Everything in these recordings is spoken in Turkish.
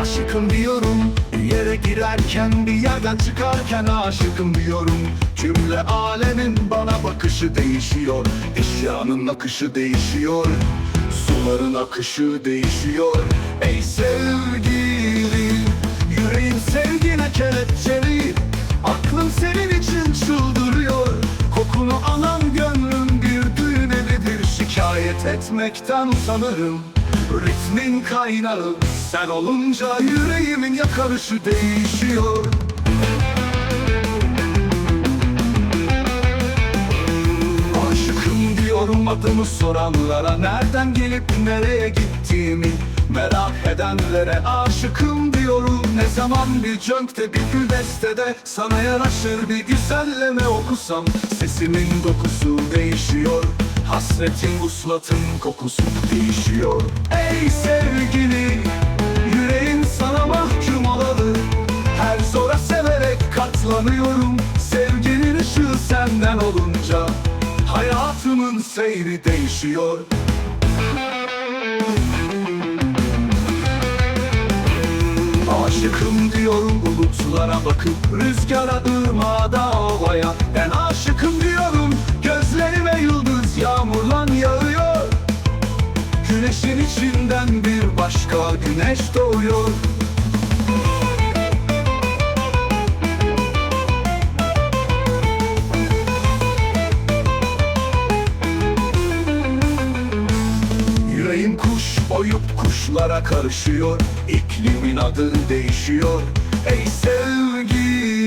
Aşıkım diyorum yere girerken bir yerden çıkarken aşıkım diyorum. Cümle alemin bana bakışı değişiyor. Eşyanın akışı değişiyor. Suların akışı değişiyor. Ey sevgili Yüreğim sevgine kelepçeli. Aklım senin için çıldırıyor. Kokunu alan gönlüm bir düğün evidir Şikayet etmekten usanırım Ritmin kaynağı sen olunca yüreğimin yakarışı değişiyor. Aşıkım diyorum adımı soranlara Nereden gelip nereye gittiğimi Merak edenlere aşıkım diyorum. Ne zaman bir cönkte bir gül destede Sana yaraşır bir güzelleme okusam Sesimin dokusu değişiyor Hasretin vuslatın kokusu değişiyor. Ey sevgili Yüreğin sana mahkum olalı. Her zora severek katlanıyorum. Sevginin ışığı senden olunca Hayatımın seyri değişiyor. Aşıkım diyorum bulutlara bakıp Rüzgara, ırmağa, da ovaya Ben aşıkım diyorum Güneşin içinden bir başka güneş doğuyor. Yüreğim kuş oyup kuşlara karışıyor. İklimin adı değişiyor. Ey sevgili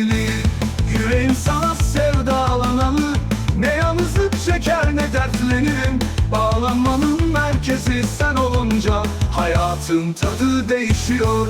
Hayatın tadı değişiyor